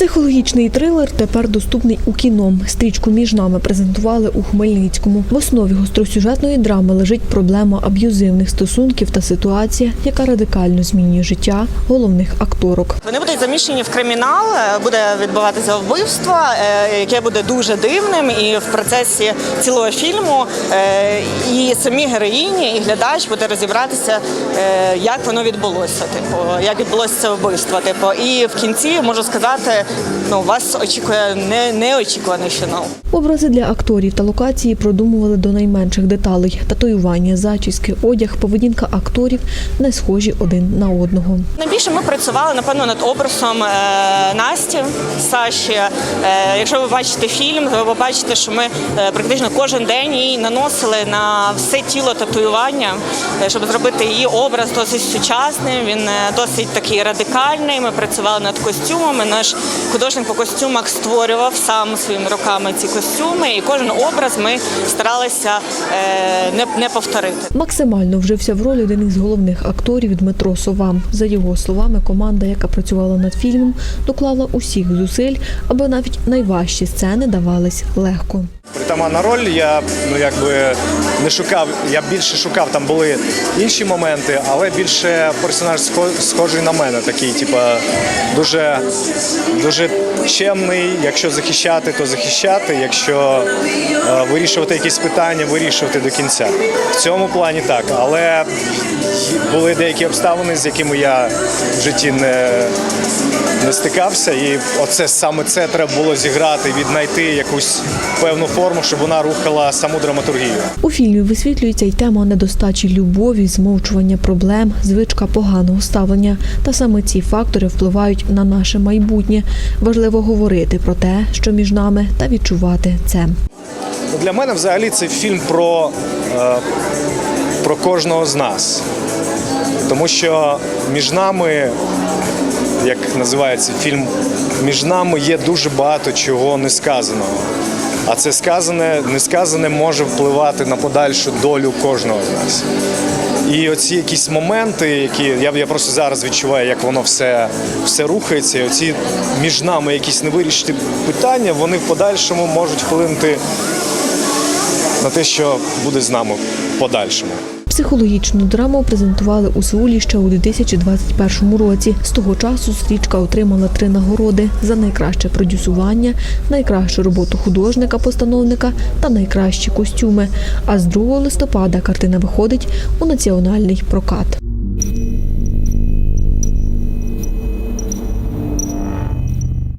Психологічний трилер тепер доступний у кіно. Стрічку між нами презентували у Хмельницькому. В основі гостросюжетної драми лежить проблема аб'юзивних стосунків та ситуація, яка радикально змінює життя головних акторок. Вони будуть заміщені в кримінал, е, буде відбуватися вбивство, е, яке буде дуже дивним. І в процесі цілого фільму е, і самі героїні, і глядач буде розібратися, як воно відбулося. Типу, як відбулося це вбивство. Типу, і в кінці можу сказати, ну вас очікує не, неочікуваний фінал. Образи для акторів та локації продумували до найменших деталей. Татуювання, зачіски, одяг, поведінка акторів не схожі один на одного. Найбільше ми працювали напевно над образом е, Насті Саші. Е, якщо ви бачите фільм, то ви побачите, що ми е, практично кожен день їй наносили на все тіло татуювання, е, щоб зробити її образ досить сучасним. Він е, досить такий радикальний. Ми працювали над костюмами. Наш художник по костюмах створював сам своїми руками ці костюми, і кожен образ ми старалися е, не, не повторити. Максимально вжився в роль один із головних акторів Дмитро Сова. За його словами, команда, яка працювала над фільмом, доклала усіх зусиль, аби навіть найважчі сцени давались легко. Притаманна роль, я ну якби не шукав, я більше шукав, там були інші моменти, але більше персонаж схо- схожий на мене, такий, типа, дуже, дуже чемний. Якщо захищати, то захищати. Якщо е, вирішувати якісь питання, вирішувати до кінця. В цьому плані так. Але були деякі обставини, з якими я в житті не, не стикався, і оце саме це треба було зіграти, віднайти якусь певну форму, щоб вона рухала саму драматургію. У фільмі висвітлюється й тема недостачі любові, змовчування проблем, звичка поганого ставлення. Та саме ці фактори впливають на наше майбутнє. Важливо говорити про те, що між нами, та відчувати це. Для мене взагалі це фільм про, е, про кожного з нас. Тому що між нами, як називається фільм, між нами є дуже багато чого не сказаного. А це сказане, несказане може впливати на подальшу долю кожного з нас. І оці якісь моменти, які я, я просто зараз відчуваю, як воно все, все рухається. І оці між нами якісь невирішені питання, вони в подальшому можуть вплинути на те, що буде з нами в подальшому. Психологічну драму презентували у Сеулі ще у 2021 році. З того часу стрічка отримала три нагороди за найкраще продюсування, найкращу роботу художника-постановника та найкращі костюми. А з 2 листопада картина виходить у національний прокат.